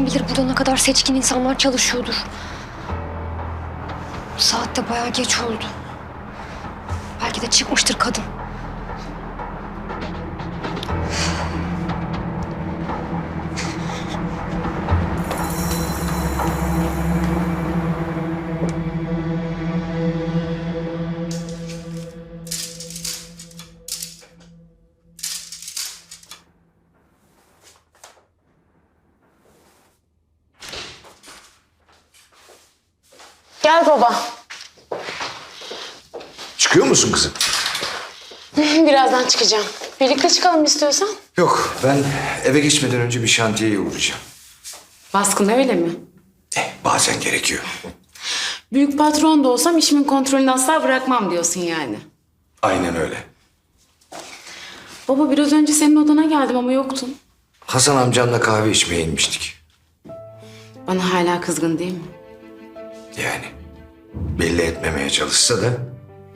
Kim bilir burada ne kadar seçkin insanlar çalışıyordur. Saat de bayağı geç oldu. Belki de çıkmıştır kadın. Gel baba. Çıkıyor musun kızım? Birazdan çıkacağım. Birlikte çıkalım istiyorsan. Yok ben eve geçmeden önce bir şantiyeye uğrayacağım. Baskın öyle mi? Eh, bazen gerekiyor. Büyük patron da olsam işimin kontrolünü asla bırakmam diyorsun yani. Aynen öyle. Baba biraz önce senin odana geldim ama yoktun. Hasan amcanla kahve içmeye inmiştik. Bana hala kızgın değil mi? Yani belli etmemeye çalışsa da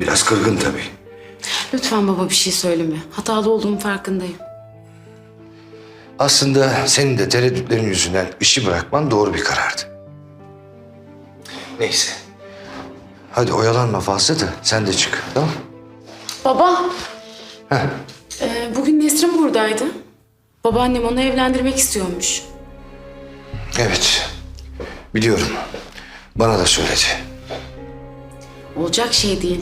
biraz kırgın tabii. Lütfen baba bir şey söyleme. Hatalı olduğumun farkındayım. Aslında senin de tereddütlerin yüzünden işi bırakman doğru bir karardı. Neyse. Hadi oyalanma fazla da sen de çık tamam Baba, Heh. e, bugün Nesrin buradaydı. Babaannem onu evlendirmek istiyormuş. Evet. Biliyorum. Bana da söyledi. Olacak şey değil.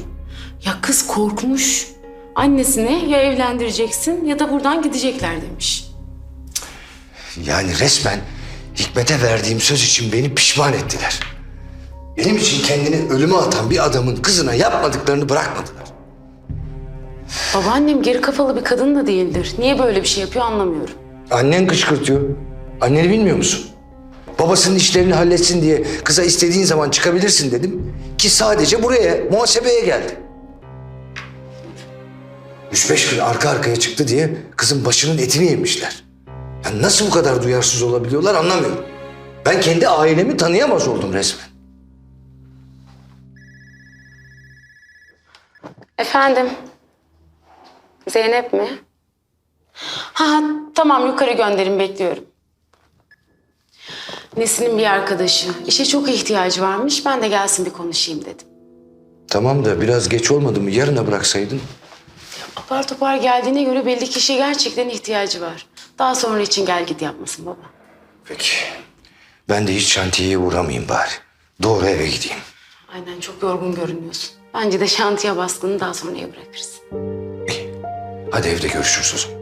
Ya kız korkmuş. Annesine ya evlendireceksin ya da buradan gidecekler demiş. Yani resmen Hikmet'e verdiğim söz için beni pişman ettiler. Benim için kendini ölüme atan bir adamın kızına yapmadıklarını bırakmadılar. Babaannem geri kafalı bir kadın da değildir. Niye böyle bir şey yapıyor anlamıyorum. Annen kışkırtıyor. Anneni bilmiyor musun? Babasının işlerini halletsin diye kıza istediğin zaman çıkabilirsin dedim. Ki sadece buraya, muhasebeye geldi. Üç beş gün arka arkaya çıktı diye kızın başının etini yemişler. Ya nasıl bu kadar duyarsız olabiliyorlar anlamıyorum. Ben kendi ailemi tanıyamaz oldum resmen. Efendim? Zeynep mi? Ha ha, tamam yukarı gönderin bekliyorum. Nesin'in bir arkadaşı. İşe çok ihtiyacı varmış. Ben de gelsin bir konuşayım dedim. Tamam da biraz geç olmadı mı? Yarına bıraksaydın. Apar topar geldiğine göre belli ki işe gerçekten ihtiyacı var. Daha sonra için gel git yapmasın baba. Peki. Ben de hiç şantiyeye uğramayayım bari. Doğru eve gideyim. Aynen çok yorgun görünüyorsun. Bence de şantiye baskını daha sonraya bırakırız. İyi. Hadi evde görüşürüz o zaman.